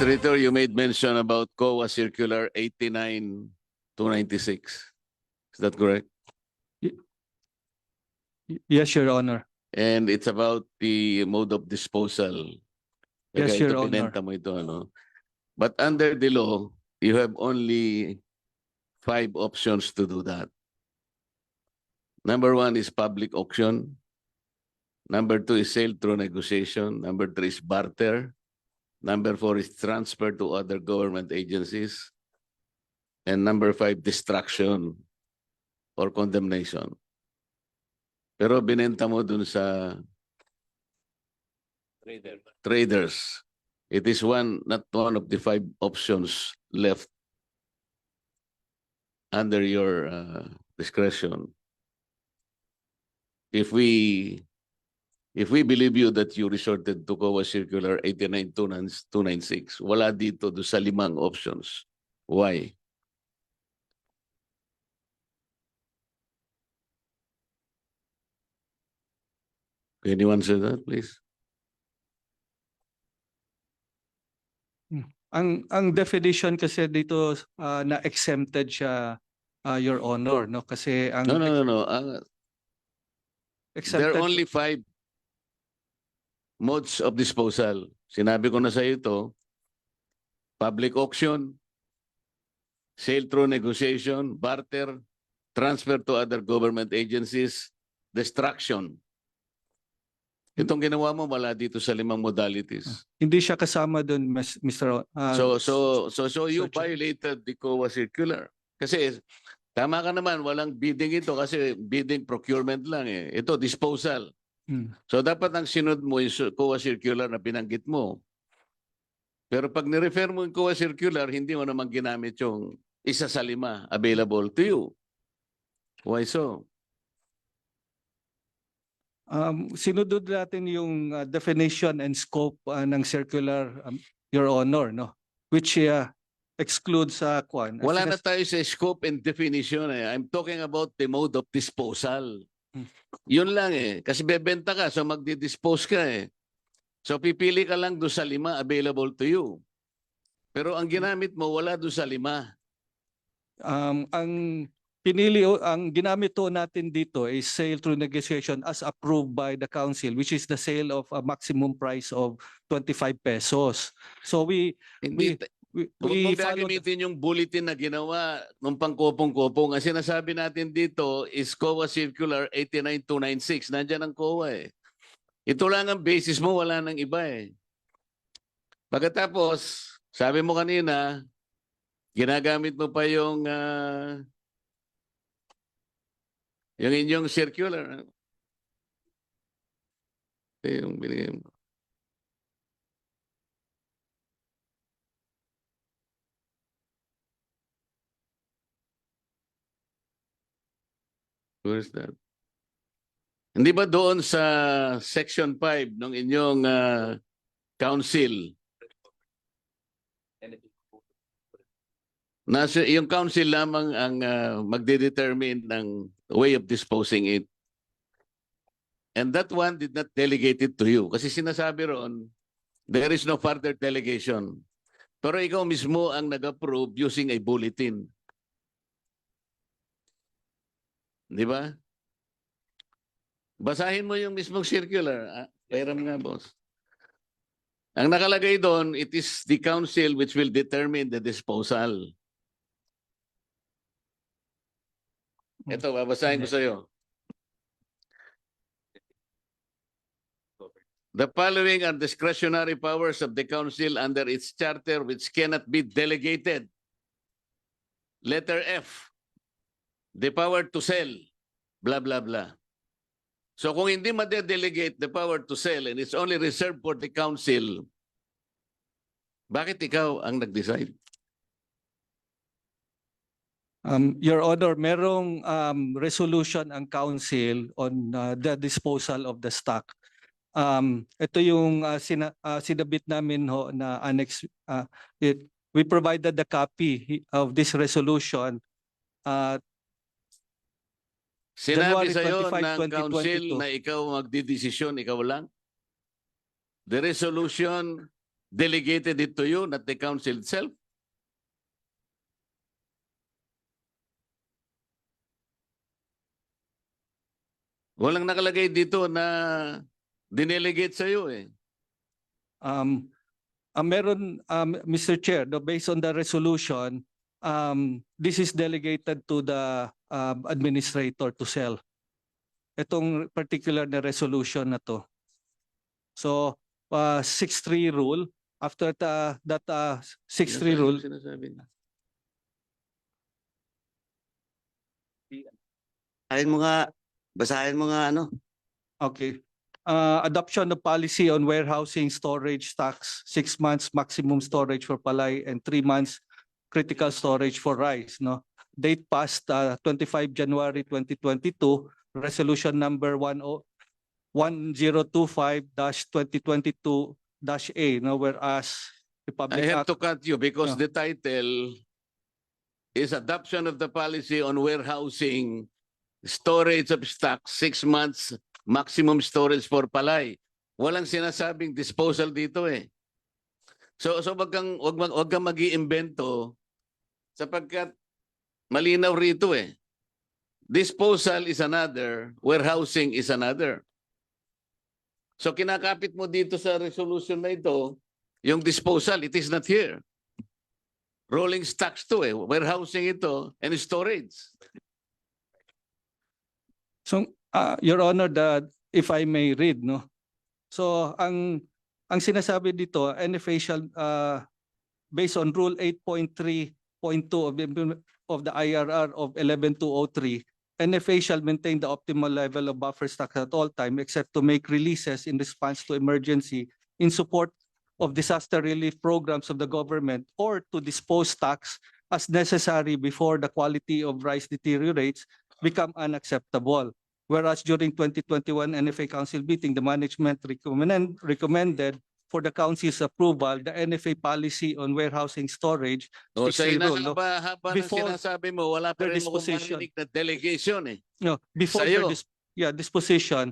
Administrator, you made mention about COA Circular 89 296. Is that correct? Yes, Your Honor. And it's about the mode of disposal. Yes, Kaya Your ito, Honor. mo ito, ano? But under the law, you have only five options to do that. Number one is public auction. Number two is sale through negotiation. Number three is barter. Number four is transfer to other government agencies. And number five, destruction or condemnation. Pero binenta mo dun sa traders. It is one, not one of the five options left under your uh, discretion. If we, if we believe you that you resorted to COA Circular 89296, wala dito do sa limang options. Why? Can you answer that, please? Ang ang definition kasi dito ah, na exempted siya ah, Your Honor, no? Kasi ang No, no, no, no. Uh, There exempted are only five modes of disposal. Sinabi ko na sa iyo ito, public auction, sale through negotiation, barter, transfer to other government agencies, destruction. Itong ginawa mo wala dito sa limang modalities. hindi siya kasama doon, Mr. ah, So so so so you Chair. violated the COA circular. Kasi tama ka naman, walang bidding ito kasi bidding procurement lang eh. Ito disposal. Hmm. So dapat ang sinod mo yung COA circular na binanggit mo. Pero pag nirefer mo yung COA circular, hindi mo naman ginamit yung isa sa lima available to you. Why so? Um, sinunod natin yung uh, definition and scope uh, ng circular, um, Your Honor, no? Which uh, excludes sa kwan. uh, Wala na tayo sa scope and definition eh. I'm talking about the mode of disposal. Yun lang eh. Kasi bebenta ka, so magdi-dispose ka eh. So pipili ka lang doon sa lima available to you. Pero ang ginamit mo, wala doon sa lima. Um, ang pinili ang ginamit to natin dito is sale through negotiation as approved by the council which is the sale of a maximum price of 25 pesos. So we Hindi, we, Huwag we mong follow gagamitin yung bulletin na ginawa nung pangkopong-kopong. Ang sinasabi natin dito is COA Circular 89296. Nandiyan ang COA eh. Ito lang ang basis mo, wala nang iba eh. Pagkatapos, sabi mo kanina, ginagamit mo pa yung ah, yung inyong circular. Yung binigay mo. Where's that? Hindi ba doon sa section 5 ng inyong ah, council? Nasa yung council lamang ang ah, magde-determine ng way of disposing it. And that one did not delegate it to you. Kasi sinasabi roon, there is no further delegation. Pero ikaw mismo ang nag-approve using a bulletin. Di ba? Basahin mo yung mismong circular. Ah, Pairam nga, boss. Ang nakalagay doon, it is the council which will determine the disposal. Ito, babasahin ko sa iyo. The following are discretionary powers of the council under its charter which cannot be delegated. Letter F, the power to sell, blah, blah, blah. So kung hindi ma-delegate the power to sell and it's only reserved for the council, bakit ikaw ang nag-decide? Um, Your Honor, merong um, resolution ang council on uh, the disposal of the stock. Um, ito yung uh, sina, uh, sinabit namin ho na annex. Uh, it, we provided the copy of this resolution uh, Sinabi January sa iyo 25, ng council 2022. na ikaw magdidesisyon, ikaw lang? The resolution delegated it to you, not the council itself? Walang nakalagay dito na dinelegate sa iyo eh. Um, ah, meron, um, Mr. Chair, no, based on the resolution, um, this is delegated to the um, administrator to sell. Itong particular na resolution na to. So, uh, 6-3 rule, after the, that uh, 6-3 rule. Basahin mo nga, basahin mo nga ano. Okay. Uh, adoption of policy on warehousing storage stocks, six months maximum storage for palay and three months critical storage for rice, no? Date passed, uh, twenty-five January twenty twenty-two, resolution number one oh, one zero two five dash twenty twenty-two dash A, no, whereas I the Public have Act, to cut you because Yeah. the title is adoption of the policy on warehousing storage of stock, six months maximum storage for palay. Walang sinasabing disposal dito eh. So so wag kang wag, mag- wag kang mag-iimbento sapagkat malinaw rito eh. Disposal is another, warehousing is another. So kinakapit mo dito sa resolution na ito, yung disposal, it is not here. Rolling stocks to eh, warehousing ito and storage. so, uh, Your Honor, the, if I may read, no? So, ang, ang sinasabi dito, NFA shall, uh, based on Rule 8.3.2 of the, of the IRR of 11203, NFA shall maintain the optimal level of buffer stocks at all time except to make releases in response to emergency in support of disaster relief programs of the government or to dispose stocks as necessary before the quality of rice deteriorates become unacceptable. Whereas during 2021 NFA Council meeting, the management recommend, recommended for the council's approval, the NFA policy on warehousing storage O sa Six-day rule, no? ng Before sinasabi mo, wala pa their rin akong disposition. marinig na delegation eh. No, before Sa'yo. the dis- yeah, disposition.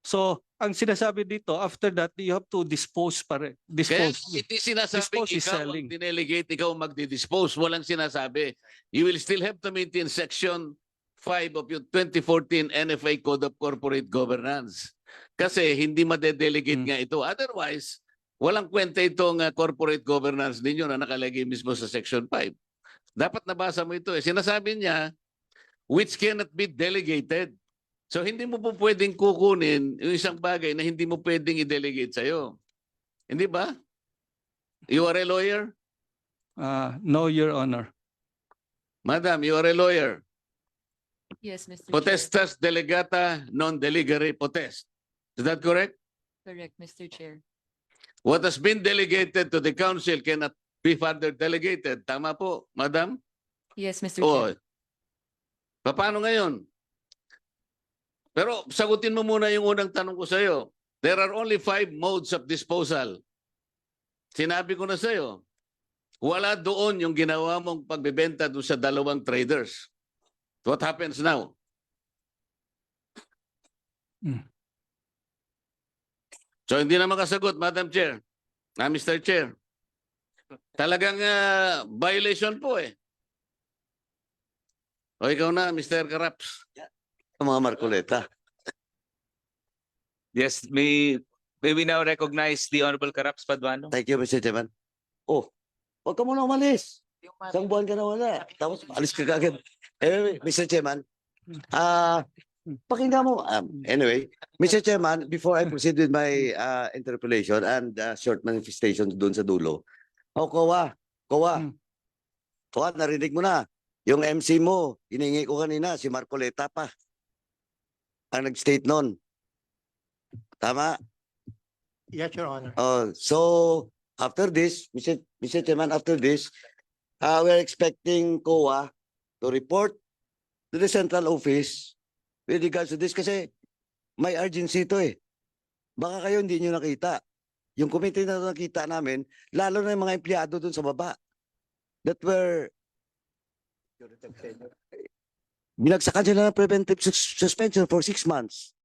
So, ang sinasabi dito, after that, you have to dispose pa rin. Kaya Dispose. hindi sinasabing Dispose is ikaw selling. ang dinelegate, ikaw ang magdi-dispose. Walang sinasabi. You will still have to maintain section 5 of yung 2014 NFA Code of Corporate Governance. Kasi hindi madedelegate Hmm. nga ito. Otherwise, walang kwenta itong uh, corporate governance ninyo na nakalagay mismo sa section 5. Dapat nabasa mo ito eh. Sinasabi niya, which cannot be delegated. So hindi mo po pwedeng kukunin yung isang bagay na hindi mo pwedeng i-delegate sa'yo. Hindi ba? You are a lawyer? Uh, no, Your Honor. Madam, you are a lawyer. Yes, Mr. Chair. Potestas delegata non delegare potest. Is that correct? Correct, Mr. Chair. What has been delegated to the council cannot be further delegated. Tama po, madam? Yes, Mr. O, Chair. paano ngayon? Pero sagutin mo muna yung unang tanong ko sa'yo. There are only five modes of disposal. Sinabi ko na sa'yo, wala doon yung ginawa mong pagbebenta doon sa dalawang traders. What happens now? Hmm. So hindi na makasagot, Madam Chair. Ah, Mr. Chair. Talagang ah, violation po eh. O ikaw na, Mr. Karaps. Ang mga Marcoleta. Yes, may, may we now recognize the Honorable Karaps Paduano? Thank you, Mr. Chairman. Oh, huwag ka muna umalis. Isang buwan ka na wala. Tapos alis ka kagad. Anyway, Mr. Chairman, ah, pakinggan mo. Um, anyway, Mr. Chairman, before I proceed with my uh, interpellation and uh, short manifestation doon sa dulo, oh, Kowa, Kowa, Hmm. Kowa, narinig mo na. Yung MC mo, hiningi ko kanina, si Marcoleta pa. Ang nag-state nun. Tama? Yes, Your Honor. Uh, so after this, Mr. Mr. Chairman, after this, uh, we're expecting COA to report to the central office with regards to this kasi may urgency ito eh. Baka kayo hindi nyo nakita. Yung committee na nakita namin, lalo na yung mga empleyado dun sa baba that were binagsakan sila ng preventive sus- suspension for six months.